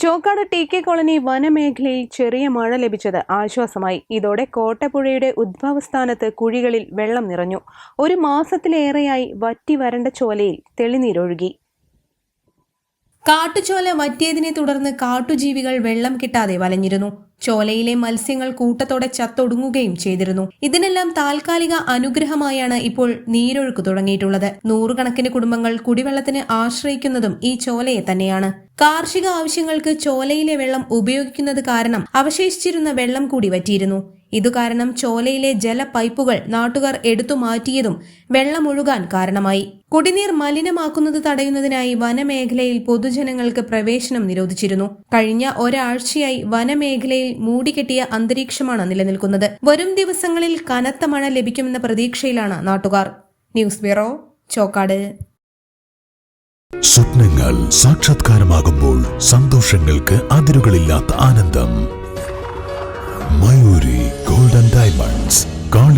Chokkad T K colony വനമേഖലയിൽ ചെറിയ മഴ ലഭിച്ചത് ആശ്വാസമായി. ഇതോടെ കോട്ടപ്പുഴയുടെ ഉദ്ഭവസ്ഥാനത്ത് കുഴികളിൽ വെള്ളം നിറഞ്ഞു. ഒരു മാസത്തിലേറെയായി വറ്റി വരണ്ട ചോലയിൽ തെളിനീരൊഴുകി. കാട്ടുചോല വറ്റിയതിനെ തുടർന്ന് കാട്ടുജീവികൾ വെള്ളം കിട്ടാതെ വലഞ്ഞിരുന്നു. ചോലയിലെ മത്സ്യങ്ങൾ കൂട്ടത്തോടെ ചത്തൊടുങ്ങുകയും ചെയ്തിരുന്നു. ഇതിനെല്ലാം താൽക്കാലിക അനുഗ്രഹമായാണ് ഇപ്പോൾ നീരൊഴുക്ക് തുടങ്ങിയിട്ടുള്ളത്. നൂറുകണക്കിന് കുടുംബങ്ങൾ കുടിവെള്ളത്തിന് ആശ്രയിക്കുന്നതും ഈ ചോലയെ തന്നെയാണ്. കാർഷിക ആവശ്യങ്ങൾക്ക് ചോലയിലെ വെള്ളം ഉപയോഗിക്കുന്നത് കാരണം അവശേഷിച്ചിരുന്ന വെള്ളം കൂടി വറ്റിയിരുന്നു. ഇതുകാരണം ചോലയിലെ ജല പൈപ്പുകൾ നാട്ടുകാർ എടുത്തു മാറ്റിയതും വെള്ളമൊഴുകാൻ കാരണമായി. കുടിനീർ മലിനമാക്കുന്നത് തടയുന്നതിനായി വനമേഖലയിൽ പൊതുജനങ്ങൾക്ക് പ്രവേശനം നിരോധിച്ചിരുന്നു. കഴിഞ്ഞ ഒരാഴ്ചയായി വനമേഖലയിൽ മൂടിക്കെട്ടിയ അന്തരീക്ഷമാണ് നിലനിൽക്കുന്നത്. വരും ദിവസങ്ങളിൽ കനത്ത മഴ ലഭിക്കുമെന്ന പ്രതീക്ഷയിലാണ് നാട്ടുകാർ. News bureau Chokkad. സ്വപ്നങ്ങൾ സാക്ഷാത്കാരമാകുമ്പോൾ സന്തോഷങ്ങൾക്ക് അതിരുകളില്ലാത്ത ആനന്ദം.